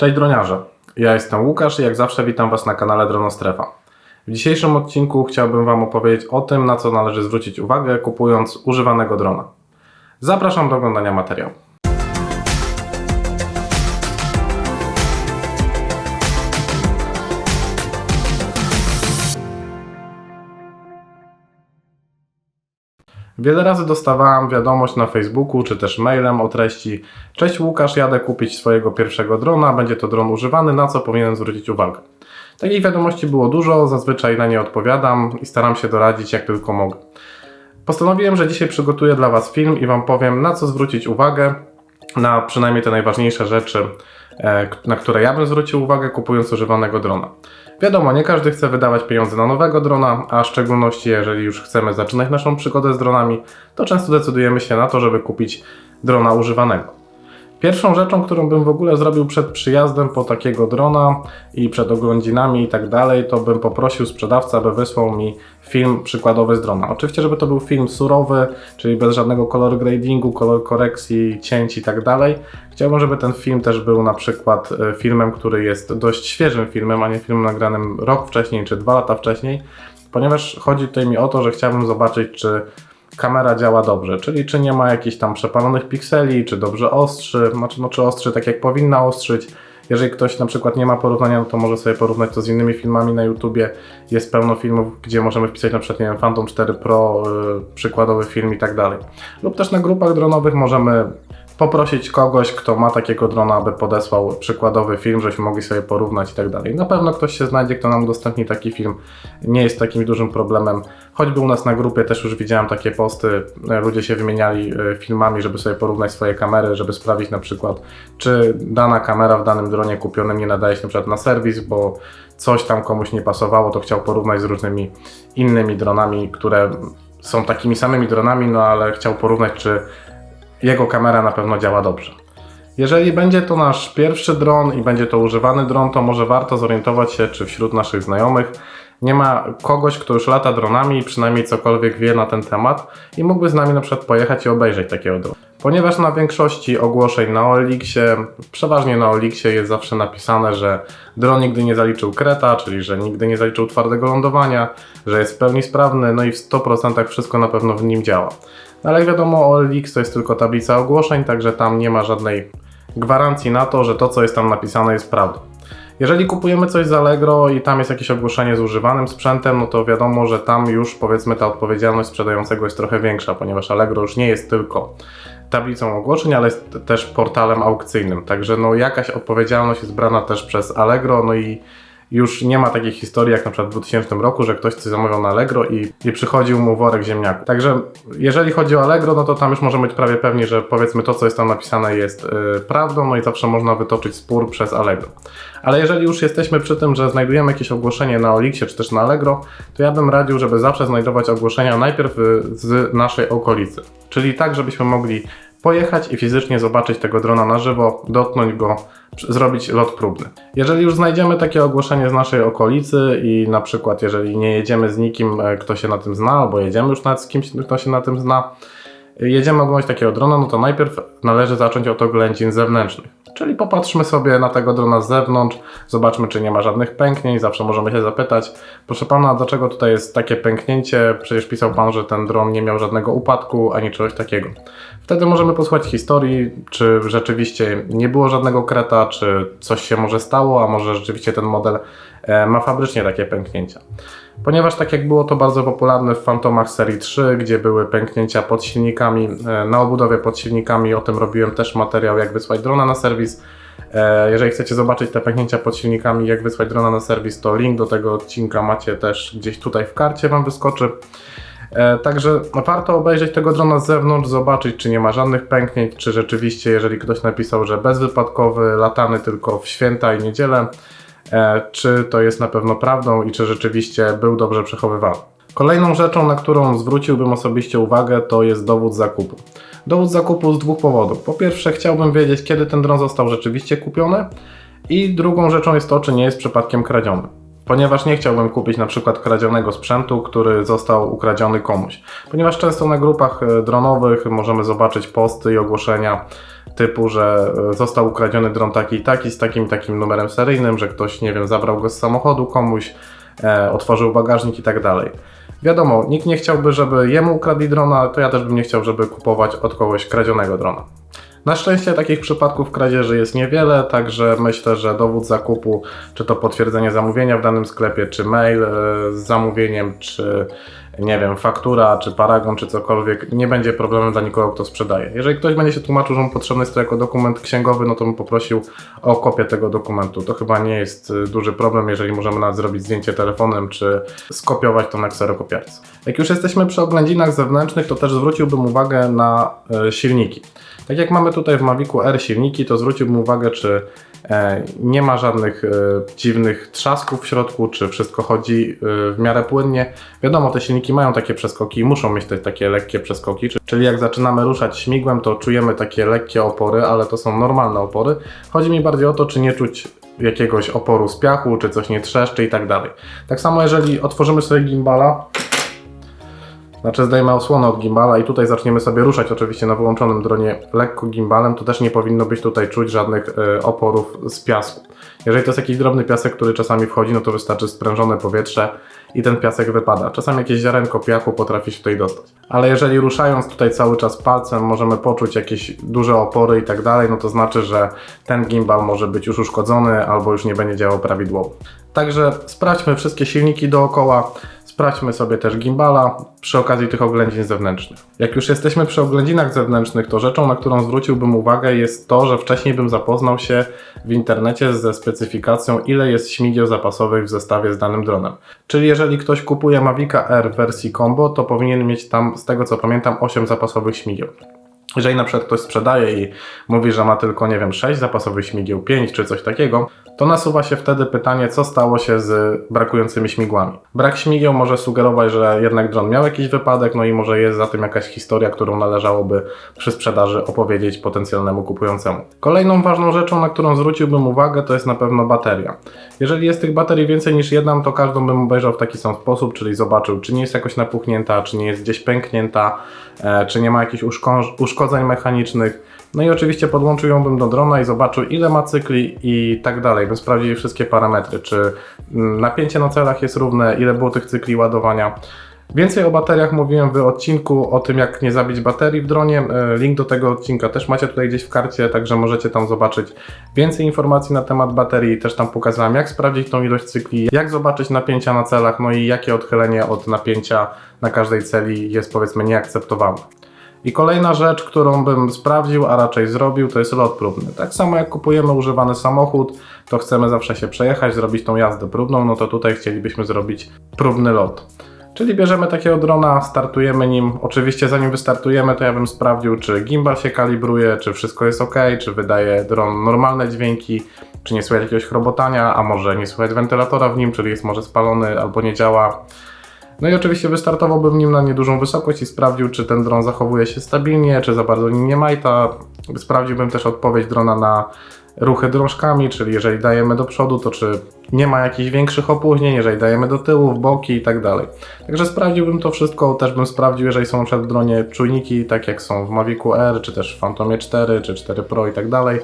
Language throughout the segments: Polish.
Cześć droniarze, ja jestem Łukasz i jak zawsze witam Was na kanale Dronostrefa. W dzisiejszym odcinku chciałbym Wam opowiedzieć o tym, na co należy zwrócić uwagę kupując używanego drona. Zapraszam do oglądania materiału. Wiele razy dostawałam wiadomość na Facebooku czy też mailem o treści Cześć Łukasz, jadę kupić swojego pierwszego drona, będzie to dron używany, na co powinienem zwrócić uwagę. Takich wiadomości było dużo, zazwyczaj na nie odpowiadam i staram się doradzić jak tylko mogę. Postanowiłem, że dzisiaj przygotuję dla Was film i Wam powiem na co zwrócić uwagę, na przynajmniej te najważniejsze rzeczy, na które ja bym zwrócił uwagę kupując używanego drona. Wiadomo, nie każdy chce wydawać pieniądze na nowego drona, a w szczególności jeżeli już chcemy zaczynać naszą przygodę z dronami, to często decydujemy się na to, żeby kupić drona używanego. Pierwszą rzeczą, którą bym w ogóle zrobił przed przyjazdem po takiego drona i przed oględzinami i tak dalej, to bym poprosił sprzedawcę, aby wysłał mi film przykładowy z drona. Oczywiście, żeby to był film surowy, czyli bez żadnego color gradingu, kolor korekcji, cięć i tak dalej. Chciałbym, żeby ten film też był na przykład e, filmem, który jest dość świeżym filmem, a nie filmem nagranym rok wcześniej czy dwa lata wcześniej, ponieważ chodzi tutaj mi o to, że chciałbym zobaczyć, czy kamera działa dobrze, czyli czy nie ma jakichś tam przepalonych pikseli, czy dobrze ostrzy, znaczy no, czy ostrzy tak jak powinna ostrzyć. Jeżeli ktoś na przykład nie ma porównania, no to może sobie porównać to z innymi filmami na YouTubie. Jest pełno filmów, gdzie możemy wpisać na przykład, nie wiem, Phantom 4 Pro, yy, przykładowy film i tak dalej. Lub też na grupach dronowych możemy poprosić kogoś, kto ma takiego drona, aby podesłał przykładowy film, żebyśmy mogli sobie porównać i tak dalej. Na pewno ktoś się znajdzie, kto nam udostępni taki film. Nie jest takim dużym problemem. Choćby u nas na grupie też już widziałem takie posty, ludzie się wymieniali e, filmami, żeby sobie porównać swoje kamery, żeby sprawdzić na przykład, czy dana kamera w danym dronie kupionym nie nadaje się na przykład na serwis, bo coś tam komuś nie pasowało, to chciał porównać z różnymi innymi dronami, które są takimi samymi dronami, no ale chciał porównać, czy jego kamera na pewno działa dobrze. Jeżeli będzie to nasz pierwszy dron i będzie to używany dron, to może warto zorientować się, czy wśród naszych znajomych nie ma kogoś, kto już lata dronami i przynajmniej cokolwiek wie na ten temat i mógłby z nami na przykład pojechać i obejrzeć takiego drona. Ponieważ na większości ogłoszeń na OLX-ie, przeważnie na OLX-ie jest zawsze napisane, że dron nigdy nie zaliczył kreta, czyli że nigdy nie zaliczył twardego lądowania, że jest w pełni sprawny, no i w 100% wszystko na pewno w nim działa. No ale jak wiadomo, OLX to jest tylko tablica ogłoszeń, także tam nie ma żadnej gwarancji na to, że to, co jest tam napisane, jest prawdą. Jeżeli kupujemy coś z Allegro i tam jest jakieś ogłoszenie z używanym sprzętem, no to wiadomo, że tam już powiedzmy ta odpowiedzialność sprzedającego jest trochę większa, ponieważ Allegro już nie jest tylko tablicą ogłoszeń, ale jest też portalem aukcyjnym. Także no jakaś odpowiedzialność jest brana też przez Allegro, no i już nie ma takiej historii jak na przykład w 2000 roku, że ktoś coś zamawiał na Allegro i, i przychodził mu worek ziemniaków. Także jeżeli chodzi o Allegro, no to tam już możemy być prawie pewni, że powiedzmy to, co jest tam napisane jest yy, prawdą, no i zawsze można wytoczyć spór przez Allegro. Ale jeżeli już jesteśmy przy tym, że znajdujemy jakieś ogłoszenie na Olixie czy też na Allegro, to ja bym radził, żeby zawsze znajdować ogłoszenia najpierw z naszej okolicy. Czyli tak, żebyśmy mogli pojechać i fizycznie zobaczyć tego drona na żywo, dotknąć go, zrobić lot próbny. Jeżeli już znajdziemy takie ogłoszenie z naszej okolicy i na przykład jeżeli nie jedziemy z nikim, e, kto się na tym zna, albo jedziemy już nawet z kimś, kto się na tym zna, jedziemy oglądać takiego drona, no to najpierw należy zacząć od oględzin zewnętrznych. Czyli popatrzmy sobie na tego drona z zewnątrz, zobaczmy, czy nie ma żadnych pęknięć. Zawsze możemy się zapytać, proszę pana, dlaczego tutaj jest takie pęknięcie? Przecież pisał pan, że ten dron nie miał żadnego upadku ani czegoś takiego. Wtedy możemy posłuchać historii, czy rzeczywiście nie było żadnego kreta, czy coś się może stało, a może rzeczywiście ten model e, ma fabrycznie takie pęknięcia. Ponieważ tak jak było to bardzo popularne w Fantomach serii 3, gdzie były pęknięcia pod silnikami, e, na obudowie pod silnikami, o tym robiłem też materiał, jak wysłać drona na serwis. E, Jeżeli chcecie zobaczyć te pęknięcia pod silnikami, jak wysłać drona na serwis, to link do tego odcinka macie też gdzieś tutaj w karcie, Wam wyskoczy. E, Także warto obejrzeć tego drona z zewnątrz, zobaczyć, czy nie ma żadnych pęknięć, czy rzeczywiście, jeżeli ktoś napisał, że bezwypadkowy, latany tylko w święta i niedzielę, czy to jest na pewno prawdą i czy rzeczywiście był dobrze przechowywany. Kolejną rzeczą, na którą zwróciłbym osobiście uwagę, to jest dowód zakupu. Dowód zakupu z dwóch powodów. Po pierwsze, chciałbym wiedzieć, kiedy ten dron został rzeczywiście kupiony, i drugą rzeczą jest to, czy nie jest przypadkiem kradziony. Ponieważ nie chciałbym kupić na przykład kradzionego sprzętu, który został ukradziony komuś. Ponieważ często na grupach e, dronowych możemy zobaczyć posty i ogłoszenia typu, że e, został ukradziony dron taki i taki z takim takim numerem seryjnym, że ktoś, nie wiem, zabrał go z samochodu komuś, e, otworzył bagażnik i tak dalej. Wiadomo, nikt nie chciałby, żeby jemu ukradli drona, to ja też bym nie chciał, żeby kupować od kogoś kradzionego drona. Na szczęście takich przypadków kradzieży jest niewiele, także myślę, że dowód zakupu, czy to potwierdzenie zamówienia w danym sklepie, czy mail e, z zamówieniem, czy nie wiem, faktura, czy paragon, czy cokolwiek, nie będzie problemem dla nikogo, kto sprzedaje. Jeżeli ktoś będzie się tłumaczył, że mu potrzebny jest to jako dokument księgowy, no to bym poprosił o kopię tego dokumentu. To chyba nie jest y, duży problem, jeżeli możemy nawet zrobić zdjęcie telefonem, czy skopiować to na kserokopiarce. Jak już jesteśmy przy oględzinach zewnętrznych, to też zwróciłbym uwagę na e, silniki. Tak jak mamy tutaj w Mavicu R silniki, to zwróciłbym uwagę, czy e, nie ma żadnych e, dziwnych trzasków w środku, czy wszystko chodzi e, w miarę płynnie. Wiadomo, te silniki mają takie przeskoki i muszą mieć te takie lekkie przeskoki, czy- czyli jak zaczynamy ruszać śmigłem, to czujemy takie lekkie opory, ale to są normalne opory. Chodzi mi bardziej o to, czy nie czuć jakiegoś oporu z piachu, czy coś nie trzeszczy i tak dalej. Tak samo jeżeli otworzymy sobie gimbala, znaczy zdejmę osłonę od gimbala i tutaj zaczniemy sobie ruszać oczywiście na wyłączonym dronie lekko gimbalem, to też nie powinno być tutaj czuć żadnych e, oporów z piasku. Jeżeli to jest jakiś drobny piasek, który czasami wchodzi, no to wystarczy sprężone powietrze i ten piasek wypada. Czasami jakieś ziarenko piachu potrafi się tutaj dostać. Ale jeżeli ruszając tutaj cały czas palcem możemy poczuć jakieś duże opory i tak dalej, no to znaczy, że ten gimbal może być już uszkodzony albo już nie będzie działał prawidłowo. Także sprawdźmy wszystkie silniki dookoła, Sprawdźmy sobie też gimbala przy okazji tych oględzin zewnętrznych. Jak już jesteśmy przy oględzinach zewnętrznych, to rzeczą, na którą zwróciłbym uwagę jest to, że wcześniej bym zapoznał się w internecie ze specyfikacją, ile jest śmigieł zapasowych w zestawie z danym dronem. Czyli jeżeli ktoś kupuje Mavica R w wersji combo, to powinien mieć tam, z tego co pamiętam, 8 zapasowych śmigieł. Jeżeli na przykład ktoś sprzedaje i mówi, że ma tylko, nie wiem, 6 zapasowych śmigieł, 5 czy coś takiego, to nasuwa się wtedy pytanie, co stało się z brakującymi śmigłami. Brak śmigieł może sugerować, że jednak dron miał jakiś wypadek, no i może jest za tym jakaś historia, którą należałoby przy sprzedaży opowiedzieć potencjalnemu kupującemu. Kolejną ważną rzeczą, na którą zwróciłbym uwagę, to jest na pewno bateria. Jeżeli jest tych baterii więcej niż jedna, to każdą bym obejrzał w taki sam sposób, czyli zobaczył, czy nie jest jakoś napuchnięta, czy nie jest gdzieś pęknięta, e, czy nie ma jakichś uszko- uszkodzeń mechanicznych. No i oczywiście podłączył ją bym do drona i zobaczył ile ma cykli i tak dalej, bym sprawdził wszystkie parametry, czy mm, napięcie na celach jest równe, ile było tych cykli ładowania. Więcej o bateriach mówiłem w odcinku o tym, jak nie zabić baterii w dronie. E, Link do tego odcinka też macie tutaj gdzieś w karcie, także możecie tam zobaczyć więcej informacji na temat baterii. Też tam pokazałem, jak sprawdzić tą ilość cykli, jak zobaczyć napięcia na celach, no i jakie odchylenie od napięcia na każdej celi jest powiedzmy nieakceptowalne. I kolejna rzecz, którą bym sprawdził, a raczej zrobił, to jest lot próbny. Tak samo jak kupujemy używany samochód, to chcemy zawsze się przejechać, zrobić tą jazdę próbną, no to tutaj chcielibyśmy zrobić próbny lot. Czyli bierzemy takiego drona, startujemy nim. Oczywiście zanim wystartujemy, to ja bym sprawdził, czy gimbal się kalibruje, czy wszystko jest ok, czy wydaje dron normalne dźwięki, czy nie słychać jakiegoś chrobotania, a może nie słychać wentylatora w nim, czyli jest może spalony albo nie działa. No i oczywiście wystartowałbym nim na niedużą wysokość i sprawdził, czy ten dron zachowuje się stabilnie, czy za bardzo nim nie majta. Sprawdziłbym też odpowiedź drona na ruchy drążkami, czyli jeżeli dajemy do przodu, to czy nie ma jakichś większych opóźnień, jeżeli dajemy do tyłu, w boki i tak dalej. Także sprawdziłbym to wszystko, też bym sprawdził, jeżeli są na przykład dronie czujniki, tak jak są w Mavicu R, czy też w Phantomie 4, czy 4 Pro i tak dalej,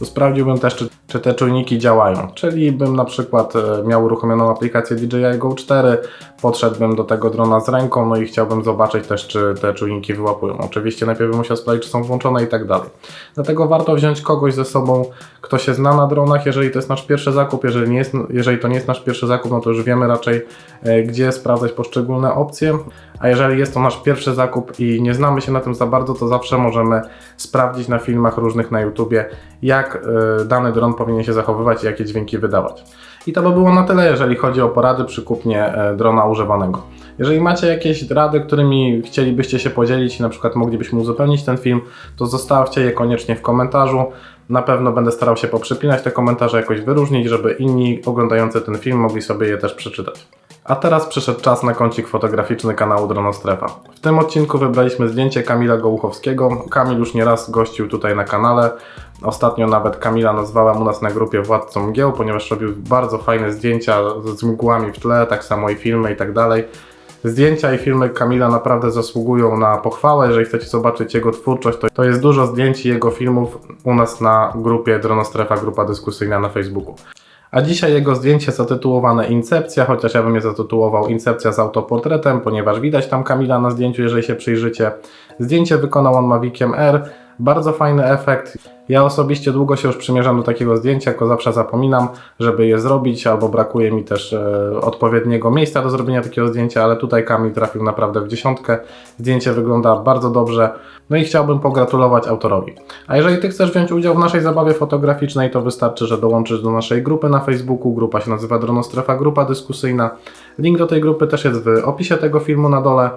to sprawdziłbym też, czy, czy te czujniki działają. Czyli bym na przykład e, miał uruchomioną aplikację DJI Go 4, podszedłbym do tego drona z ręką, no i chciałbym zobaczyć też, czy te czujniki wyłapują. Oczywiście najpierw bym musiał sprawdzić, czy są włączone i tak dalej. Dlatego warto wziąć kogoś ze sobą, kto się zna na dronach, jeżeli to jest nasz pierwszy zakup, jeżeli, nie jest, jeżeli to nie jest nasz pierwszy zakup, no to już wiemy raczej, e, gdzie sprawdzać poszczególne opcje. A jeżeli jest to nasz pierwszy zakup i nie znamy się na tym za bardzo, to zawsze możemy sprawdzić na filmach różnych na YouTubie, jak e, dany dron powinien się zachowywać i jakie dźwięki wydawać. I to by było na tyle, jeżeli chodzi o porady przy kupnie e, drona używanego. Jeżeli macie jakieś rady, którymi chcielibyście się podzielić i na przykład moglibyśmy uzupełnić ten film, to zostawcie je koniecznie w komentarzu. Na pewno będę starał się poprzypinać te komentarze, jakoś wyróżnić, żeby inni oglądający ten film mogli sobie je też przeczytać. A teraz przyszedł czas na kącik fotograficzny kanału Dronostrefa. W tym odcinku wybraliśmy zdjęcie Kamila Gołuchowskiego. Kamil już nieraz gościł tutaj na kanale. Ostatnio nawet Kamila nazwałem u nas na grupie Władcą Mgieł, ponieważ robił bardzo fajne zdjęcia z mgłami w tle, tak samo i filmy i tak dalej. Zdjęcia i filmy Kamila naprawdę zasługują na pochwałę. Jeżeli chcecie zobaczyć jego twórczość, to, to jest dużo zdjęć i jego filmów u nas na grupie Dronostrefa, grupa dyskusyjna na Facebooku. A dzisiaj jego zdjęcie zatytułowane Incepcja, chociaż ja bym je zatytułował Incepcja z autoportretem, ponieważ widać tam Kamila na zdjęciu, jeżeli się przyjrzycie. Zdjęcie wykonał on Maviciem R, bardzo fajny efekt. Ja osobiście długo się już przymierzam do takiego zdjęcia, tylko zawsze zapominam, żeby je zrobić, albo brakuje mi też e, odpowiedniego miejsca do zrobienia takiego zdjęcia, ale tutaj Kamil trafił naprawdę w dziesiątkę. Zdjęcie wygląda bardzo dobrze, no i chciałbym pogratulować autorowi. A jeżeli Ty chcesz wziąć udział w naszej zabawie fotograficznej, to wystarczy, że dołączysz do naszej grupy na Facebooku. Grupa się nazywa Dronostrefa Grupa Dyskusyjna. Link do tej grupy też jest w opisie tego filmu na dole.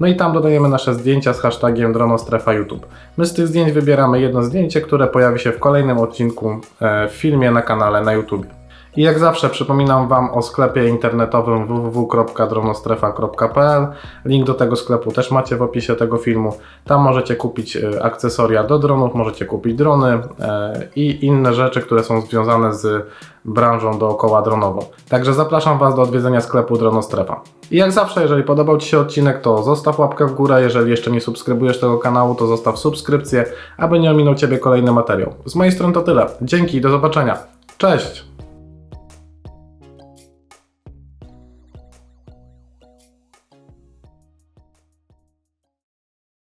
No i tam dodajemy nasze zdjęcia z hashtagiem Dronostrefa YouTube. My z tych zdjęć wybieramy jedno zdjęcie, które pojawi się w kolejnym odcinku e, w filmie na kanale na YouTube. I jak zawsze przypominam Wam o sklepie internetowym www.dronostrefa.pl. Link do tego sklepu też macie w opisie tego filmu. Tam możecie kupić e, akcesoria do dronów, możecie kupić drony e, i inne rzeczy, które są związane z branżą dookoła dronową. Także zapraszam Was do odwiedzenia sklepu Dronostrefa. I jak zawsze, jeżeli podobał Ci się odcinek, to zostaw łapkę w górę. Jeżeli jeszcze nie subskrybujesz tego kanału, to zostaw subskrypcję, aby nie ominął Ciebie kolejny materiał. Z mojej strony to tyle. Dzięki i do zobaczenia. Cześć!